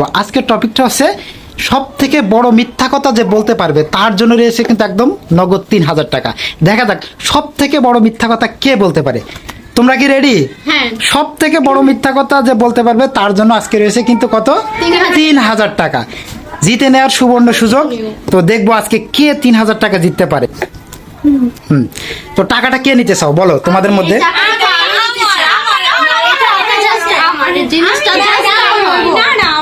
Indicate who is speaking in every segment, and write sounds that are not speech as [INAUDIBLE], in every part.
Speaker 1: বলব আজকের টপিকটা হচ্ছে সব থেকে বড় মিথ্যা কথা যে বলতে পারবে তার জন্য রয়েছে কিন্তু একদম নগদ তিন হাজার টাকা। দেখা যাক সব থেকে বড় মিথ্যা কথা কে বলতে পারে? তোমরা কি রেডি। সব থেকে বড় মিথ্যা কথা যে বলতে পারবে তার জন্য আজকে রয়েছে কিন্তু কত?
Speaker 2: তিন হাজার।
Speaker 1: টাকা। জিতে নেওয়ার সুবর্ণ সুযোগ। তো দেখব আজকে কে তিন হাজার টাকা জিততে পারে। হুম। তো টাকাটা কে নিতে চাও? বলো তোমাদের মধ্যে
Speaker 2: এই টাকাটা আমার, আমার, এটা এটা just আমার, এই জিনিসটা।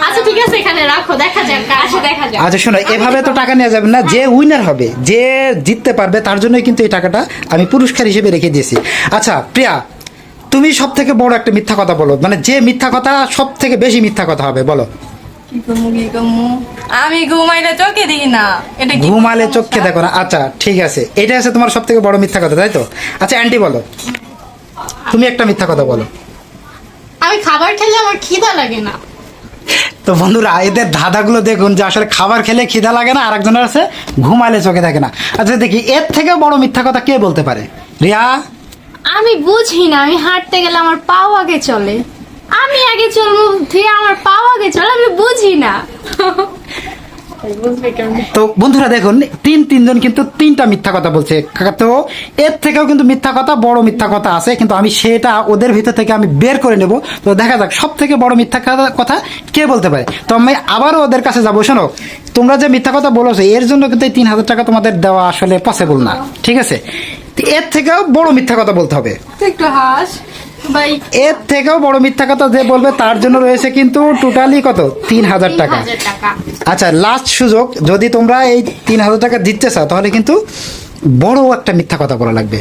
Speaker 2: আচ্ছা ঠিক আছে এখানে রাখো দেখা যাক আসে দেখা যাক।
Speaker 1: আচ্ছা শোনো এভাবে তো টাকা নেওয়া যাবে না। যে উইনার হবে যে জিততে পারবে তার জন্যই কিন্তু এই টাকাটা আমি পুরস্কার হিসেবে রেখে দিয়েছি। আচ্ছা প্রিয়া তুমি সব থেকে বড় একটা মিথ্যা কথা বলো। মানে যে মিথ্যা কথা সব থেকে বেশি মিথ্যা কথা হবে বলো।
Speaker 3: আমি ঘুমাইলে চোখে দিই না। এটা
Speaker 1: ঘুমালে চোখে দেখো না। আচ্ছা ঠিক আছে। এটা আছে তোমার সব থেকে বড় মিথ্যা কথা তাই তো? আচ্ছা অ্যান্টি বলো। তুমি একটা মিথ্যা কথা বলো।
Speaker 2: আমি খাবার খেলে আমার খিদা লাগে না।
Speaker 1: তো বন্ধুরা এদের ধাঁধাগুলো দেখুন যে আসলে খাবার খেলে খিদা লাগে না আর একজনের আছে ঘুমালে চোখে থাকে না। আচ্ছা দেখি এর থেকে বড় মিথ্যা কথা কে বলতে পারে? রিয়া?
Speaker 2: আমি বুঝি না আমি হাঁটতে গেলে আমার পাও আগে চলে। আমি আগে চলবো ধিয়া আমার পাও আগে চলে আমি বুঝি না।
Speaker 1: তো বন্ধুরা দেখুন, তিন তিনজন কিন্তু তিনটা মিথ্যা কথা বলছে। তো এর থেকেও কিন্তু মিথ্যা কথা, বড় মিথ্যা কথা আছে, কিন্তু আমি সেটা ওদের ভিতর থেকে আমি বের করে নেব। তো দেখা যাক সব থেকে বড় মিথ্যা কথা- কে বলতে পারে? তো আমি আবারও ওদের কাছে যাব। শোনো, তোমরা যে মিথ্যা কথা বলেছ, এর জন্য কিন্তু এই তিন হাজার টাকা তোমাদের দেওয়া আসলে পসিবল না। ঠিক আছে? এর থেকেও বড় মিথ্যা কথা বলতে হবে।
Speaker 3: একটু হাস।
Speaker 1: এর থেকেও বড় মিথ্যা কথা যে বলবে তার জন্য রয়েছে কিন্তু টোটালি কত? তিন হাজার টাকা। আচ্ছা লাস্ট সুযোগ যদি তোমরা এই তিন হাজার টাকা দিতে চাও তাহলে কিন্তু বড় একটা মিথ্যা কথা বলা লাগবে।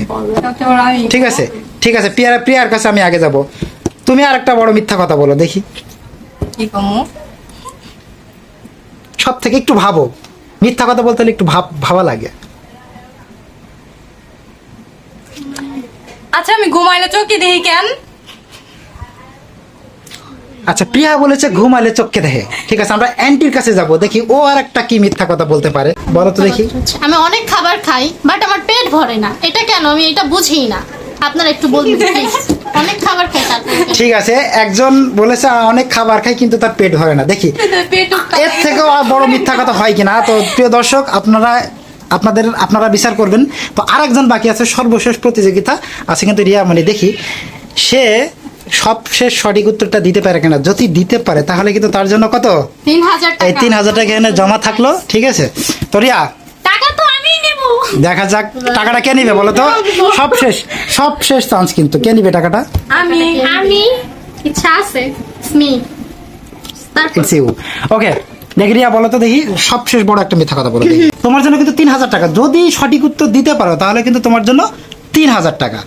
Speaker 1: ঠিক আছে? ঠিক আছে প্রিয়ার প্রিয়ার কাছে আমি আগে যাব। তুমি আর একটা বড় মিথ্যা কথা বলো দেখি। সব থেকে একটু ভাবো। মিথ্যা কথা বলতে হলে একটু ভাব ভাবা লাগে।
Speaker 3: আচ্ছা আমি ঘুমাইলে চোখে দেখি কেন?
Speaker 1: আচ্ছা প্রিয়া বলেছে ঘুমালে চোখকে দেখে। ঠিক আছে আমরা অ্যান্টির কাছে যাব দেখি ও আর একটা কি মিথ্যা কথা বলতে পারে। বলো তো দেখি।
Speaker 2: আমি অনেক খাবার খাই বাট আমার পেট ভরে না। এটা কেন? আমি এটা বুঝি না। আপনারা একটু বলুন please। অনেক খাবার খাই তারপরে।
Speaker 1: ঠিক আছে একজন বলেছে অনেক খাবার খাই কিন্তু তার পেট ভরে না। দেখি [LAUGHS]
Speaker 3: পেট
Speaker 1: এর থেকেও আর বড় মিথ্যা কথা হয় কিনা? তো প্রিয় দর্শক আপনারা আপনাদের আপনারা বিচার করবেন। তো আরেকজন বাকি আছে সর্বশেষ প্রতিযোগিতা আছে কিন্তু রিয়া মানে দেখি। সে সব শেষ সঠিক উত্তরটা দিতে পারে কিনা। যদি দিতে পারে তাহলে কিন্তু তার জন্য কত?
Speaker 2: তিন হাজার
Speaker 1: এই
Speaker 2: টাকা।
Speaker 1: তিন হাজার টাকা এখানে জমা থাকল ঠিক আছে? তো রিয়া দেখা যাক টাকাটা কে নিবে বলো তো? সব শেষ সব শেষ চান্স কিন্তু। কে নিবে টাকাটা?
Speaker 3: আমি
Speaker 2: আমি। ইচ্ছা আছে মি
Speaker 1: ইটস ইউ ওকে দেখি রিয়া বলো তো দেখি সবশেষ বড় একটা মিথ্যা কথা বলো তোমার জন্য কিন্তু তিন হাজার টাকা। যদি সঠিক উত্তর দিতে পারো তাহলে কিন্তু তোমার জন্য তিন হাজার টাকা।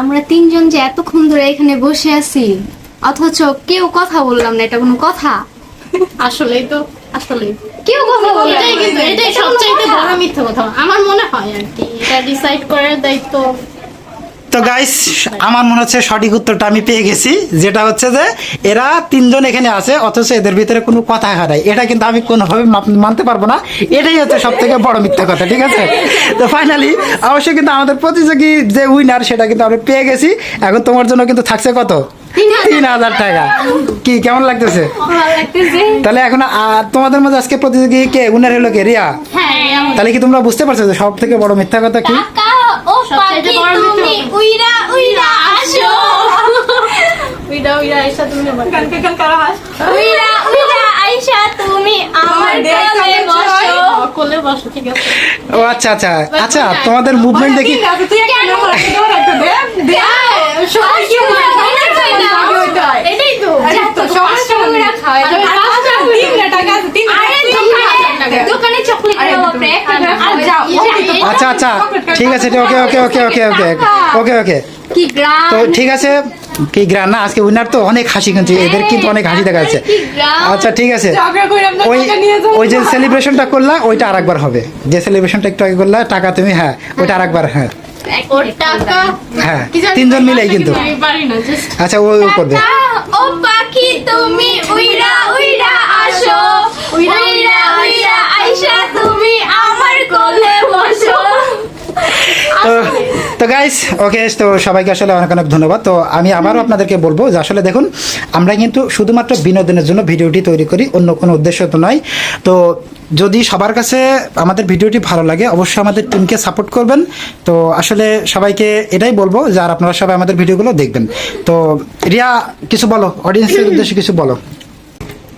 Speaker 2: আমরা তিনজন যে এতক্ষণ ধরে এখানে বসে আছি অথচ কেউ কথা বললাম না এটা কোনো কথা? আসলেই তো আসলে কেউ কথা বলে এটাই কিন্তু এটাই সবচাইতে বড় মিথ্যা কথা। আমার মনে হয় আর কি এটা ডিসাইড করার দায়িত্ব
Speaker 1: তো গাইস আমার মনে হচ্ছে সঠিক উত্তরটা আমি পেয়ে গেছি যেটা হচ্ছে যে এরা তিনজন এখানে আছে অথচ এদের ভিতরে কোনো কথা হারাই এটা কিন্তু আমি কোনোভাবে মানতে পারব না। এটাই হচ্ছে সব থেকে বড় মিথ্যা কথা ঠিক আছে? তো ফাইনালি অবশ্যই কিন্তু আমাদের প্রতিযোগী যে উইনার সেটা কিন্তু আমরা পেয়ে গেছি। এখন তোমার জন্য কিন্তু থাকছে কত? তিন হাজার টাকা। কি কেমন লাগতেছে? তাহলে এখন তোমাদের মধ্যে আজকে প্রতিযোগী কে? উইনার হলো কে? রিয়া?
Speaker 2: হ্যাঁ
Speaker 1: তাহলে কি তোমরা বুঝতে পারছ যে সব থেকে বড় মিথ্যা কথা কি?
Speaker 2: টাকা ও তুমি উইরা উইরা আসো। উইরা উইরা আইসা তুমি আমার
Speaker 3: কালকে কাল কারও হাস
Speaker 2: উইরা উইরা আইসা তুমি আমার কোলে বসো। কোলে বসো ঠিক আছে।
Speaker 1: ও আচ্ছা আচ্ছা আচ্ছা তোমাদের মুভমেন্ট দেখি।
Speaker 3: তুই একটা নম্বর একটা দে দে।
Speaker 2: সবাই কি এটাই তো খাওয়াই
Speaker 3: তিন টাকা আছে তিন
Speaker 2: আরে দোকানে দোকানে চকলেট
Speaker 3: আরে
Speaker 2: খাওয়া
Speaker 3: তুমি
Speaker 2: প্রেক
Speaker 3: আর যাও,
Speaker 1: আচ্ছা ঠিক আছে ওকে ওকে ওকে ওকে ওকে ওকে ওকে
Speaker 2: কি গ্রাম?
Speaker 1: তো ঠিক আছে কি গ্রান না আজকে উইনার তো অনেক হাসি কিন্তু এদের কিন্তু অনেক হাসি দেখা যাচ্ছে। আচ্ছা ঠিক আছে। ওই ওই যে সেলিব্রেশনটা করলা ওইটা আরেকবার হবে। যে সেলিব্রেশনটা একটু আগে করলা টাকা তুমি হ্যাঁ ওইটা আরেকবার হ্যাঁ। হ্যাঁ তিনজন মিলেই কিন্তু।
Speaker 2: আমি পারি না জাস্ট
Speaker 1: আচ্ছা ও ও করবে
Speaker 2: ও পাখি তুমি উইরা উইরা আসো উইরা
Speaker 1: তো গাইস ওকে তো সবাইকে আসলে অনেক অনেক ধন্যবাদ। তো আমি আবারও আপনাদেরকে বলব যে আসলে দেখুন আমরা কিন্তু শুধুমাত্র বিনোদনের জন্য ভিডিওটি তৈরি করি অন্য কোনো উদ্দেশ্য তো নয়। তো যদি সবার কাছে আমাদের ভিডিওটি ভালো লাগে অবশ্যই আমাদের টিমকে সাপোর্ট করবেন। তো আসলে সবাইকে এটাই বলব যে আর আপনারা সবাই আমাদের ভিডিওগুলো দেখবেন। তো রিয়া কিছু বলো অডিয়েন্সের উদ্দেশ্যে কিছু বলো।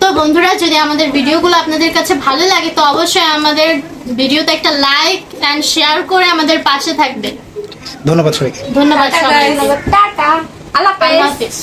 Speaker 4: তো বন্ধুরা যদি আমাদের ভিডিওগুলো আপনাদের কাছে ভালো লাগে তো অবশ্যই আমাদের ভিডিওতে একটা লাইক এন্ড শেয়ার করে আমাদের পাশে থাকবেন।
Speaker 1: ধন্যবাদ সবাইকে।
Speaker 4: ধন্যবাদ টাটা, আল্লাহ হাফেজ।